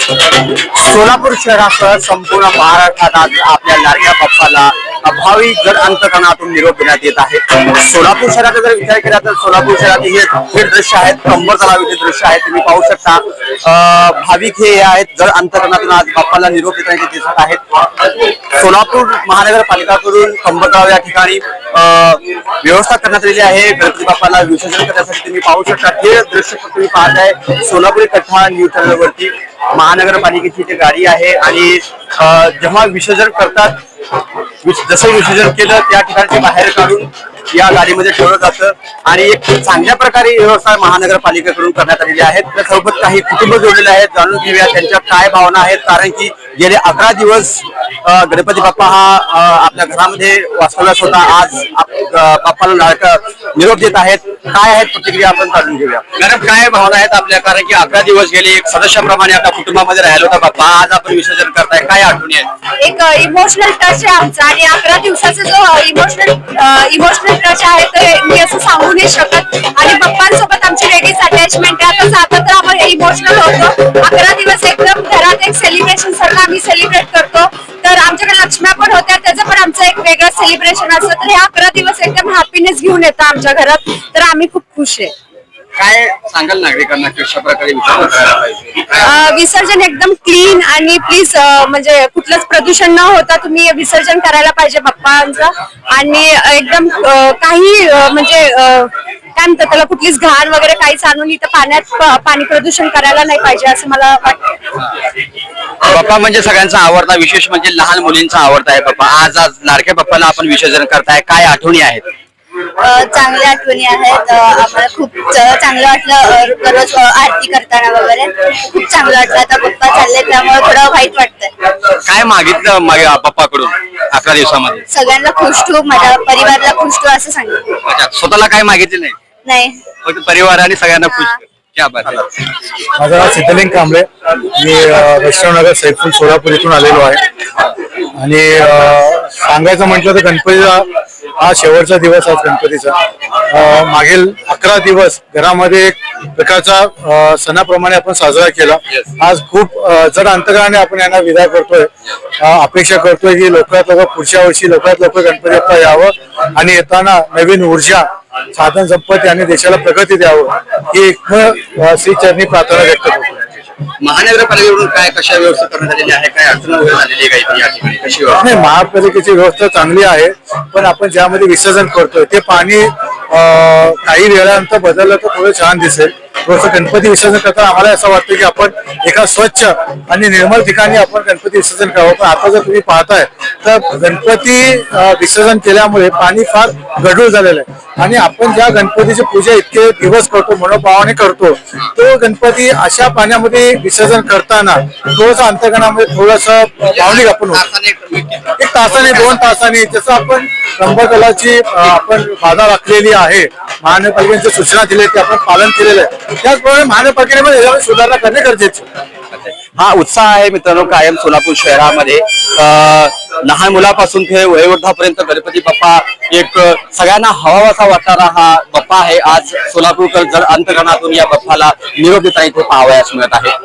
सोलापूर शहरासह संपूर्ण महाराष्ट्रात आज आपल्या लाडक्या बाप्पाला अभावी जर अंतकरणातून निरोप देण्यात येत आहे. सोलापूर शहराचा जर विचार केला तर सोलापूर शहरात हे हे दृश्य आहेत कंबर तलावाचे दृश्य आहेत तुम्ही पाहू शकता. भाविक हे आहेत जर अंतकरणातून आज बाप्पाला निरोप देण्यात दिसत आहेत. सोलापूर महानगरपालिकाकडून कडून तलाव या ठिकाणी व्यवस्था करण्यात आलेली आहे. गणपती बाप्पाला विसर्जन करण्यासाठी तुम्ही पाहू शकता. हे दृश्य तुम्ही पाहताय सोलापुरी कथा न्यूज चॅनलवरती महानगरपालिकेची ती गाडी आहे आणि जेव्हा विसर्जन करतात जसं विसर्जन केलं त्या ठिकाणी बाहेर काढून या गाडीमध्ये ठेवलं जातं. आणि एक चांगल्या प्रकारे व्यवस्था महानगरपालिकेकडून करण्यात आलेली आहे. त्यासोबत काही कुटुंब जोडलेले आहेत. जाणून घेऊया त्यांच्या काय भावना आहेत. कारण की गेले अकरा दिवस गणपती बाप्पा हा आपल्या घरामध्ये वास्तव्यास होता. आज बाप्पाला लाडका निरोप देत आहेत. काय आहेत प्रतिक्रिया आपण काढून घेऊया. मॅडम काय भावना आहेत आपल्या? कारण की अकरा दिवस गेले एक सदस्याप्रमाणे आपल्या कुटुंबामध्ये राहिलो होता बाप्पा. आज आपण विसर्जन करताय. काय आठवणी आहेत? एक इमोशनल टच आहे आमचा. आणि अकरा दिवसाचा जो इमोशनल इमोशनल टच आहे ते मी असं सांगू नाही शकत. आणि पप्पांसोबत आमची वेगळीच अटॅचमेंट आहे. आता इमोशनल होतो अकरा दिवस एकदम घरात एक सेलिब्रेशन सारखं आम्ही सेलिब्रेट करतो. तर आमच्याकडे लक्ष्म्या पण होत्या त्याचं पण आमचं एक वेगळं सेलिब्रेशन असतं. तर हे अकरा दिवस एकदम हॅपीनेस घेऊन येतं आमच्या घरात. तर आम्ही खूप खुश आहे. काय सांगाल नागरिकांना प्रकारे विचार करायला पाहिजे? अ, विसर्जन एकदम क्लीन आणि प्लीज म्हणजे कुठलंच प्रदूषण न होता तुम्ही विसर्जन करायला पाहिजे बाप्पांचं. आणि एकदम अ, काही अ, म्हणजे अ, काय म्हणतात त्याला कुठलीच घाण वगैरे काहीच आणून इथं पाण्यात प- पाणी प्रदूषण करायला नाही पाहिजे असं मला वाटतं. बाप्पा म्हणजे सगळ्यांचा आवडता विशेष म्हणजे लहान मुलींचा आवडता आहे बाप्पा. आज आज लाडक्या बाप्पाला आपण विसर्जन करताय. काय आठवणी आहेत? चांगल्या आठवणी आहेत. आम्हाला खूप चांगलं वाटलं दररोज आरती करताना वगैरे. खूप चांगलं वाटलं. आता पप्पा चालले त्यामुळे थोडं वाईट वाटतंय. काय मागितलं मागे बाप्पाकडून अकरा दिवसामध्ये? सगळ्यांना खुश ठेवू माझ्या परिवाराला खुश ठेवू असं सांगितलं. अच्छा, स्वतःला काय मागितले नाही? नाही. फक्त परिवार आणि सगळ्यांना खुश. क्या बात आहे. माझं नाव सिद्धलिंग कांबळे. मी अ, वैष्णवनगर सैफुल सोलापूर इथून आलेलो आहे. आणि अ, सांगायचं म्हटलं तर गणपतीचा हा शेवटचा दिवस आज गणपतीचा. मागील अकरा दिवस घरामध्ये एक प्रकारचा सणाप्रमाणे आपण साजरा केला. आज खूप जड अंतराने आपण यांना विदा करतोय. अपेक्षा करतोय की लवकरात लवकर पुढच्या वर्षी लवकरात लवकर गणपती बाप्पा यावं आणि येताना नवीन ऊर्जा साधन संपत्ती आणि देशाला प्रगती द्यावं ही एक श्रीचरणी प्रार्थना व्यक्त करतो. महानगरपालिकेकडून काय कशा व्यवस्था करण्यात आलेली आहे काय अडचण वगैरे झालेली आहे का या ठिकाणी? कशी व्यवस्था? नाही महापालिकेची व्यवस्था चांगली आहे पण आपण ज्यामध्ये विसर्जन करतोय ते पाणी काही वेळानंतर बदललं तर थोडं छान दिसेल. थोडंसं गणपती विसर्जन करताना आम्हाला असं वाटतं की आपण एका स्वच्छ आणि निर्मल ठिकाणी आपण गणपती विसर्जन करावं. पण आता जर तुम्ही पाहताय तर गणपती विसर्जन केल्यामुळे पाणी फार गढूळ झालेलं आहे. आणि आपण ज्या गणपतीची पूजा इतके दिवस करतो मनोभावाने करतो तो गणपती अशा पाण्यामध्ये विसर्जन करताना थोडस अंतकणामध्ये थोडस भावनिक आपण एक तासाने दोन तासाने जसं आपण रंभकलाची आपण बाधा राखलेली आहे महानगरपालिकेच्या सूचना दिल्या ते आपण पालन केलेलं आहे. त्याचप्रमाणे महानगरपालिकेने पण याच्यामध्ये सुधारणा करणे गरजेचे हा उत्साह आहे मित्रांनो कायम सोलापूर शहरामध्ये. अं, लहान मुलापासून ते वयोवृद्धापर्यंत गणपती बाप्पा एक सगळ्यांना हवावासा वाटणारा हा बाप्पा आहे. आज सोलापूरकर जर अंतकरणातून या बाप्पाला निरोप देताना इथे पाहावयास मिळत आहे.